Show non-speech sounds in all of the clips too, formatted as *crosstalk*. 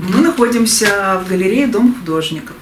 Мы находимся в галерее «Дом художников».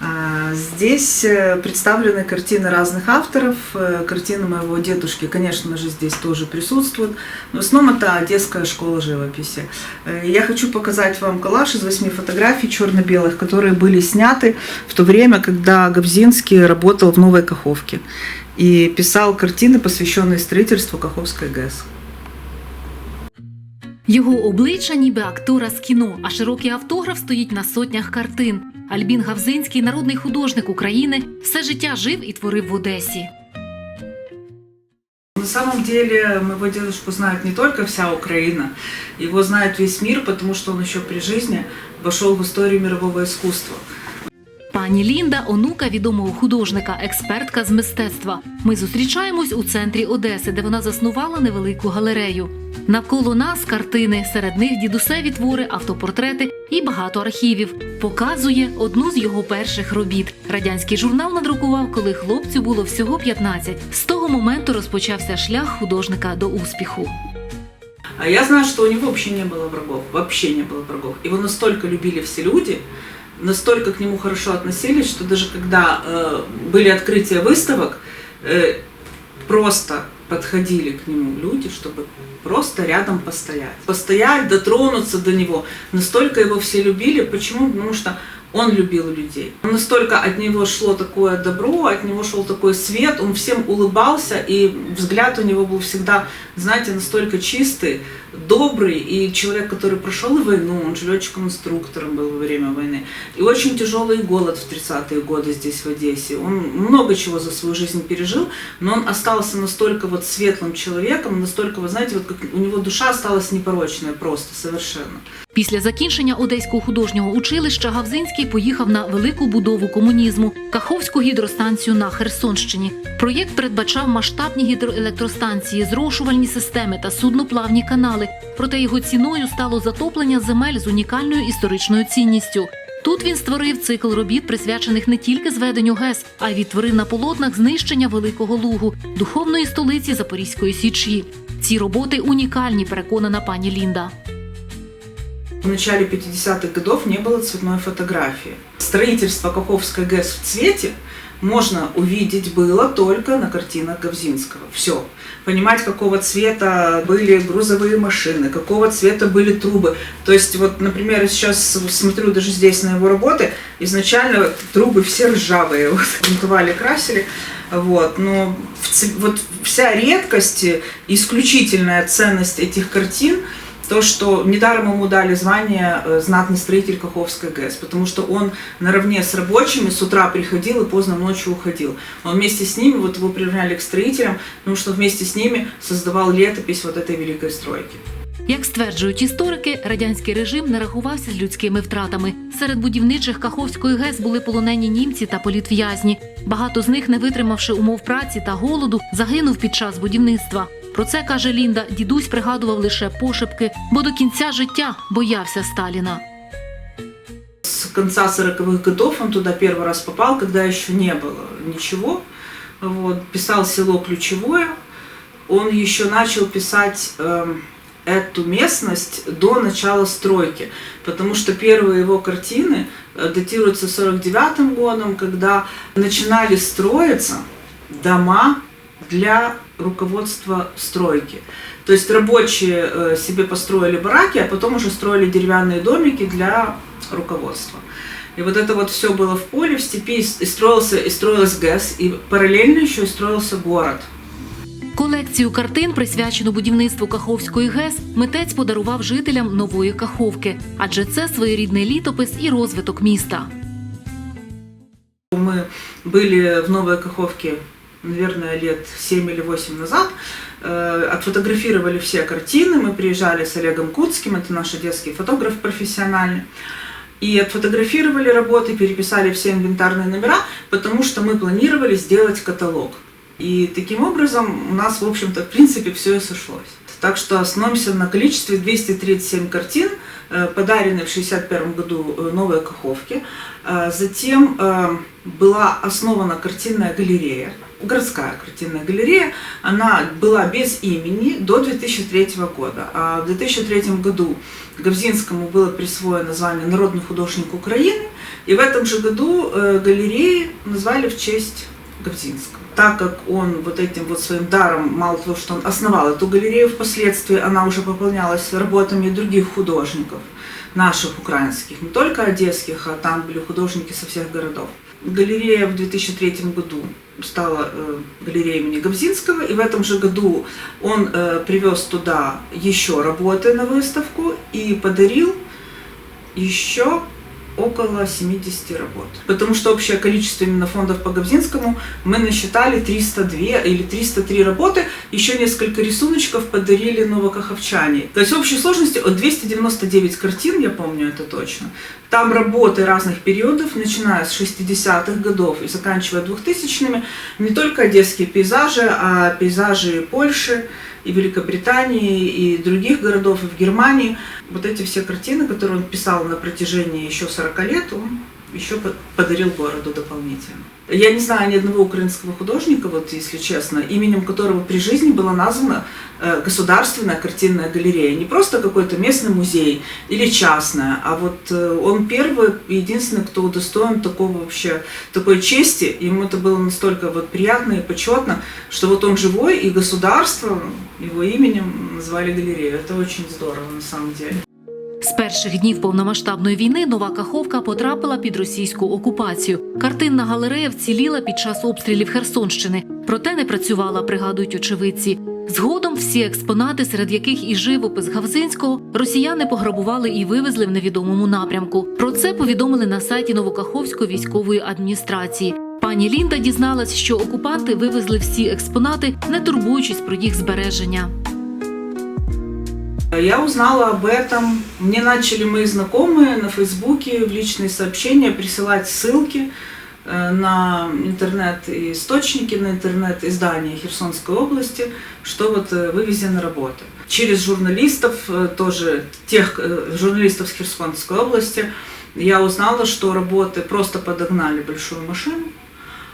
А, Здесь э, представлены картины разных авторов. Э, Картины моего дедушки, конечно же, здесь тоже присутствуют. Но в основном это Одесская школа живописи. Э, Я хочу показать вам коллаж из восьми фотографий черно-белых, которые были сняты в то время, когда Габзинский работал в Новой Каховке и писал картины, посвященные строительству Каховской ГЭС. Його обличчя ніби актора з кіно, а широкий автограф стоїть на сотнях картин. Альбін Гавзинський, народний художник України, все життя жив і творив в Одесі. На самом деле моего дедушку знает не только вся Украина, его знает весь мир, потому что он еще при жизни вошел в историю мирового искусства. Пані Лінда, онука відомого художника, експертка з мистецтва. Ми зустрічаємось у центрі Одеси, де вона заснувала невелику галерею. Навколо нас картини, серед них дідусеві твори, автопортрети і багато архівів. Показує одну з його перших робіт. Радянський журнал надрукував, коли хлопцю було всього 15. З того моменту розпочався шлях художника до успіху. А я знаю, что у него вообще не было врагов, вообще не было врагов. Его настолько любили все люди, настолько к нему хорошо относились, что даже когда э, были открытия выставок, э, просто подходили к нему люди, чтобы просто рядом постоять. Постоять, дотронуться до него. Настолько его все любили. Почему? Потому что он любил людей. Настолько от него шло такое добро, от него шел такой свет, он всем улыбался, и взгляд у него был всегда, знаете, настолько чистый, добрый, и человек, который прошел войну, он же летчиком-инструктором был во время войны, и очень тяжелый голод в 30-е годы здесь, в Одессе. Он много чего за свою жизнь пережил, но он остался настолько вот светлым человеком, настолько, вы знаете, вот как у него душа осталась непорочная просто, совершенно. Після закінчення Одеського художнього училища Гавзинський поїхав на велику будову комунізму Каховську гідростанцію на Херсонщині. Проєкт передбачав масштабні гідроелектростанції, зрошувальні системи та судноплавні канали. Проте його ціною стало затоплення земель з унікальною історичною цінністю. Тут він створив цикл робіт, присвячених не тільки зведенню ГЕС, а й відтворив на полотнах знищення Великого Лугу, духовної столиці Запорізької Січі. Ці роботи унікальні, переконана пані Лінда. В начале 50-х годов не было цветной фотографии. Строительство Каховской ГЭС в цвете можно увидеть было только на картинах Гавзинского. Все. Понимать, какого цвета были грузовые машины, какого цвета были трубы. То есть, вот, например, сейчас смотрю даже здесь на его работы, изначально трубы все ржавые, вот, *laughs* красили. Вот, но в вот вся редкость, исключительная ценность этих картин – то, что недаром ему дали звание э, «Знатный строитель Каховской ГЭС», потому что он наравне с рабочими с утра приходил и поздно ночью уходил. Он вместе с ними, вот его приравняли к строителям, потому что вместе с ними создавал летопись вот этой великой стройки. Як стверджують історики, радянський режим не рахувався з людськими втратами. Серед будівничих Каховської ГЕС були полонені німці та політв'язні. Багато з них, не витримавши умов праці та голоду, загинув під час будівництва. Про це каже Лінда. Дідусь пригадував лише пошепки, бо до кінця життя боявся Сталіна. С конца 40-х годов он туда первый раз попал, когда еще не было ничего. Вот, писал село Ключевое. Он еще начал писать эм, эту местность до начала стройки, потому что первые его картины э, датируются 49 годом, когда начинали строиться дома для руководства стройки. То есть рабочие э, себе построили бараки, а потом уже строили деревянные домики для руководства. И вот это вот все было в поле, в степи, и с- и строился, и строилась ГЭС, и параллельно еще и строился город. Колекцію картин, присвячену будівництву Каховської ГЕС, митець подарував жителям нової Каховки, адже це своєрідний літопис і розвиток міста. Мы были в Новой Каховке, наверное, лет 7 или 8 назад, э, отфотографировали все картины, мы приезжали с Олегом Куцким, это наш одесский фотограф профессиональный, и отфотографировали работы, переписали все инвентарные номера, потому что мы планировали сделать каталог. И таким образом у нас, в общем-то, в принципе, все и сошлось. Так что остановимся на количестве 237 картин э, подарены в 1961 году э, новые Каховки. Э, Затем была основана картинная галерея, городская картинная галерея. Она была без имени до 2003 года. А в 2003 году Гавзинскому было присвоено звание «Народный художник Украины», и в этом же году э, галереи назвали в честь Гавзинского. Так как он вот этим вот своим даром, мало того, что он основал эту галерею, впоследствии она уже пополнялась работами других художников, наших украинских, не только одесских, а там были художники со всех городов. Галерея в 2003 году стала э, галереей имени Гавзинского, и в этом же году он э, привез туда еще работы на выставку и подарил еще около 70 работ. Потому что общее количество именно фондов по Гавзинскому мы насчитали 302 или 303 работы, еще несколько рисуночков подарили новокаховчане. То есть в общей сложности от 299 картин, я помню это точно. Там работы разных периодов, начиная с 60-х годов и заканчивая 2000-ми, не только одесские пейзажи, а пейзажи Польши, и Великобритании, и других городов, и в Германии. Вот эти все картины, которые он писал на протяжении еще 40 лет, он еще по- подарил городу дополнительно. Я не знаю ни одного украинского художника, вот если честно, именем которого при жизни была названа э, государственная картинная галерея. Не просто какой-то местный музей или частная, а вот э, он первый единственный, кто удостоен такого вообще, такой чести. Ему это было настолько вот приятно и почетно, что вот он живой, и государство его именем назвали галерею. Это очень здорово на самом деле. З перших днів повномасштабної війни нова Каховка потрапила під російську окупацію. Картинна галерея вціліла під час обстрілів Херсонщини, проте не працювала, пригадують очевидці. Згодом всі експонати, серед яких і живопис Гавзинського, росіяни пограбували і вивезли в невідомому напрямку. Про це повідомили на сайті Новокаховської військової адміністрації. Пані Лінда дізналась, що окупанти вивезли всі експонати, не турбуючись про їх збереження. Я узнала об этом. Мне начали мои знакомые на Фейсбуке в личные сообщения присылать ссылки э, на интернет-источники, на интернет-издания Херсонской области, что вот э, вывезены работы. Через журналистов, э, тоже тех журналистов с Херсонской области, я узнала, что работы просто подогнали большую машину,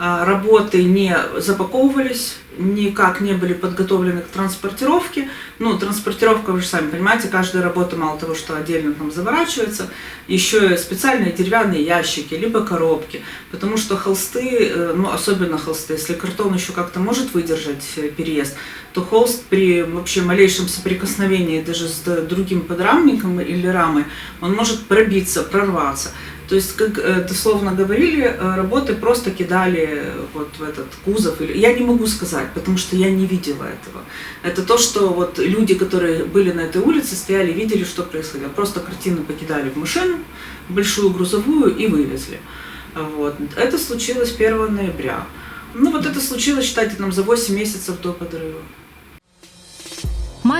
работы не запаковывались, никак не были подготовлены к транспортировке. Ну, транспортировка, вы же сами понимаете, каждая работа мало того, что отдельно там заворачивается, еще и специальные деревянные ящики, либо коробки, потому что холсты, э, ну, особенно холсты, если картон еще как-то может выдержать э, переезд, то холст при вообще малейшем соприкосновении даже с другим подрамником или рамой, он может пробиться, прорваться. То есть, как э, дословно говорили, э, работы просто кидали э, вот в этот кузов. Я не могу сказать, потому что я не видела этого. Это то, что вот люди, которые были на этой улице, стояли, видели, что происходило. Просто картину покидали в машину, большую грузовую и вывезли. Вот. Это случилось 1 ноября. Ну вот это случилось, считайте, нам за 8 месяцев до подрыва.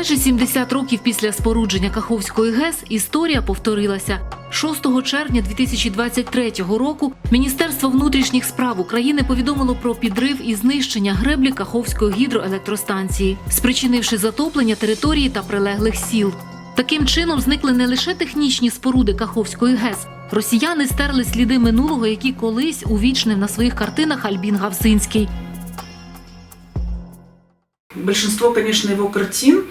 Майже 70 років після спорудження Каховської ГЕС історія повторилася. 6 червня 2023 року Міністерство внутрішніх справ України повідомило про підрив і знищення греблі Каховської гідроелектростанції, спричинивши затоплення території та прилеглих сіл. Таким чином зникли не лише технічні споруди Каховської ГЕС. Росіяни стерли сліди минулого, які колись увічнив на своїх картинах Альбін Гавсинський. Большинство, конечно, его картин,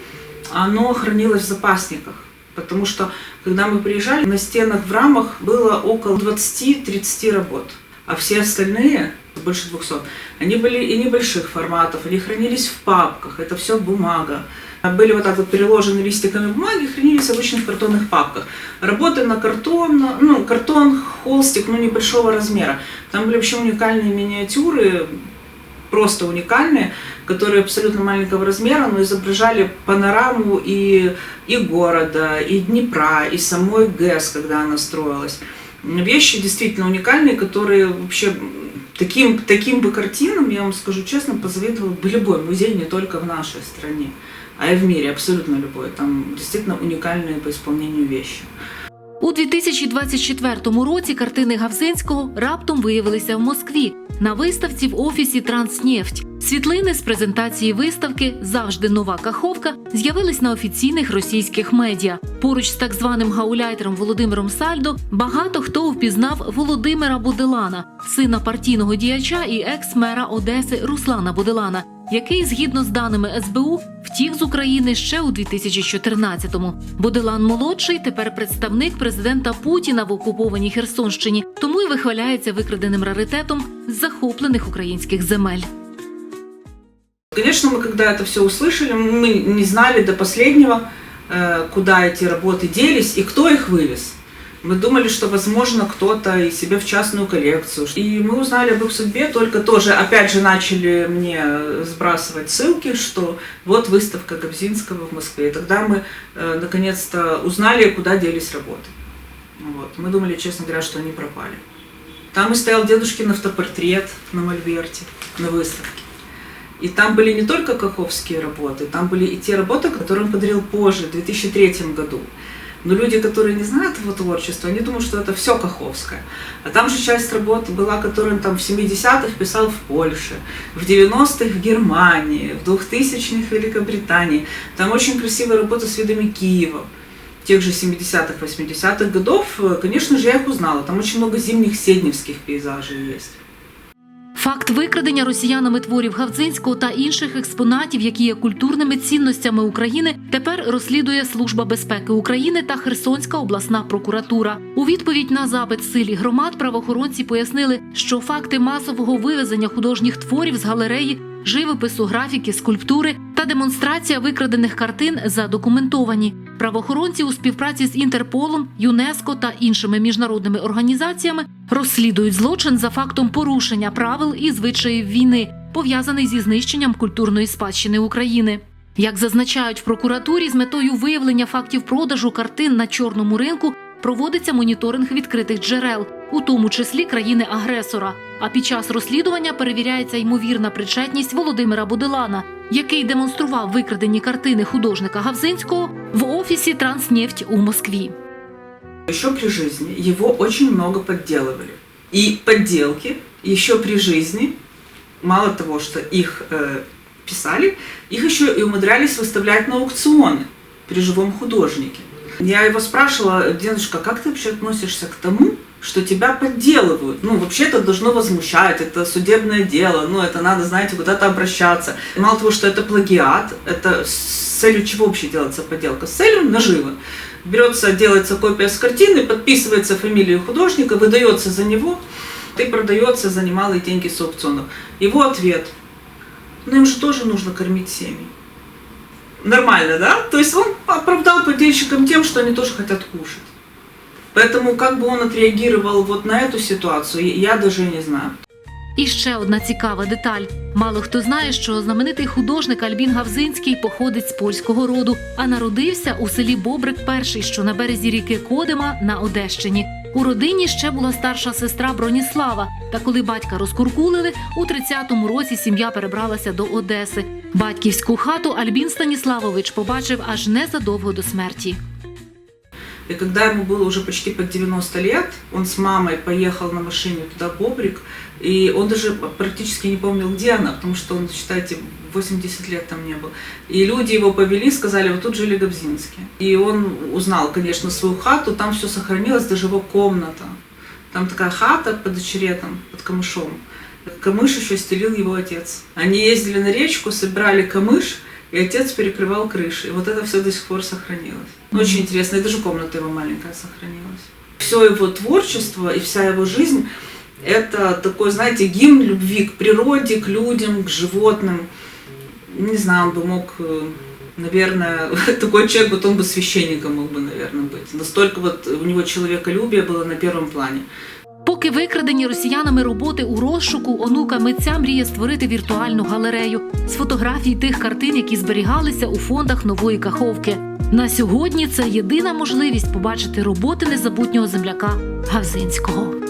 оно хранилось в запасниках. Потому что, когда мы приезжали, на стенах в рамах было около 20-30 работ. А все остальные, больше 200, они были и небольших форматов, они хранились в папках, это все бумага. Были вот так вот переложены листиками бумаги, хранились в обычных картонных папках. Работы на картон, ну, картон, холстик, ну, небольшого размера. Там были вообще уникальные миниатюры, просто уникальные, которые абсолютно маленького размера, но изображали панораму и, и города, и Днепра, и самой ГЭС, когда она строилась. Вещи действительно уникальные, которые вообще таким, таким бы картинам, я вам скажу честно, позавидовал бы любой музей, не только в нашей стране, а и в мире, абсолютно любой. Там действительно уникальные по исполнению вещи. У У 2024 році картини Гавзинського раптом виявилися в Москві на виставці в офісі Транснефть. Світлини з презентації виставки Завжди нова каховка з'явились на офіційних російських медіа. Поруч з так званим гауляйтером Володимиром Сальдо багато хто впізнав Володимира Буделана, сина партійного діяча і екс-мера Одеси Руслана Буделана, який, згідно з даними СБУ, втік з України ще у 2014-му. Боделан молодший тепер представник президента Путіна в окупованій Херсонщині, тому й вихваляється викраденим раритетом з захоплених українських земель. Конечно, мы когда это все услышали, мы не знали до последнего, э, куда эти работы делись и кто их вывез. Мы думали, что, возможно, кто-то и себе в частную коллекцию. И мы узнали об их судьбе только тоже, опять же, начали мне сбрасывать ссылки, что вот выставка Гобзинского в Москве. И тогда мы, э, наконец-то, узнали, куда делись работы. Вот. Мы думали, честно говоря, что они пропали. Там и стоял дедушкин автопортрет на Мольберте, на выставке. И там были не только каховские работы, там были и те работы, которые он подарил позже, в 2003 году. Но люди, которые не знают его творчества, они думают, что это все Каховское. А там же часть работ была, которую он там в 70-х писал в Польше, в 90-х в Германии, в 2000-х в Великобритании. Там очень красивая работа с видами Киева. Тех же 70-х, 80-х годов, конечно же, я их узнала. Там очень много зимних седневских пейзажей есть. Факт викрадення росіянами творів Гавдзинського та інших експонатів, які є культурними цінностями України, тепер розслідує Служба безпеки України та Херсонська обласна прокуратура. У відповідь на запит силі громад правоохоронці пояснили, що факти масового вивезення художніх творів з галереї, живопису, графіки, скульптури та демонстрація викрадених картин задокументовані. Правоохоронці у співпраці з Інтерполом, ЮНЕСКО та іншими міжнародними організаціями розслідують злочин за фактом порушення правил і звичаїв війни, пов'язаний зі знищенням культурної спадщини України. Як зазначають в прокуратурі, з метою виявлення фактів продажу картин на чорному ринку проводиться моніторинг відкритих джерел, у тому числі країни-агресора. А під час розслідування перевіряється ймовірна причетність Володимира Буделана, який демонстрував викрадені картини художника Гавзинського в офісі Транснефть у Москві. Еще при жизни его очень много подделывали. И подделки еще при жизни, мало того, что их э, писали, их еще и умудрялись выставлять на аукционы при живом художнике. Я его спрашивала, дедушка, как ты вообще относишься к тому, что тебя подделывают? Ну, вообще это должно возмущать, это судебное дело, ну, это надо, знаете, куда-то обращаться. Мало того, что это плагиат, это с целью чего вообще делается подделка? С целью наживы. Берется, делается копия с картины, подписывается фамилия художника, выдается за него, и продается за немалые деньги с аукционов. Его ответ. Ну им же тоже нужно кормить семьи. Нормально, да? То есть он оправдал подельщикам тем, что они тоже хотят кушать. Поэтому как бы он отреагировал вот на эту ситуацию, я даже не знаю. І ще одна цікава деталь: мало хто знає, що знаменитий художник Альбін Гавзинський походить з польського роду, а народився у селі Бобрик перший, що на березі ріки Кодима на Одещині. У родині ще була старша сестра Броніслава. Та коли батька розкуркулили, у 30-му році сім'я перебралася до Одеси. Батьківську хату Альбін Станіславович побачив аж незадовго до смерті. И когда ему было уже почти под 90 лет, он с мамой поехал на машине туда, Бобрик, и он даже практически не помнил, где она, потому что он, считайте, 80 лет там не был. И люди его повели, сказали, вот тут жили Гобзинские. И он узнал, конечно, свою хату, там все сохранилось, даже его комната. Там такая хата под очеретом, под камышом. Камыш еще стелил его отец. Они ездили на речку, собирали камыш, и отец перекрывал крыши. И вот это все до сих пор сохранилось. Очень интересно, и даже комната его маленькая сохранилась. Все его творчество и вся его жизнь – это такой, знаете, гимн любви к природе, к людям, к животным. Не знаю, он бы мог, э, наверное, *laughs* такой человек, вот он бы священником мог бы, наверное, быть. Настолько вот у него человеколюбие было на первом плане. Поки викрадені росіянами роботи у розшуку, онука митця мріє створити віртуальну галерею з фотографій тих картин, які зберігалися у фондах нової каховки. На сьогодні це єдина можливість побачити роботи незабутнього земляка Гавзинського.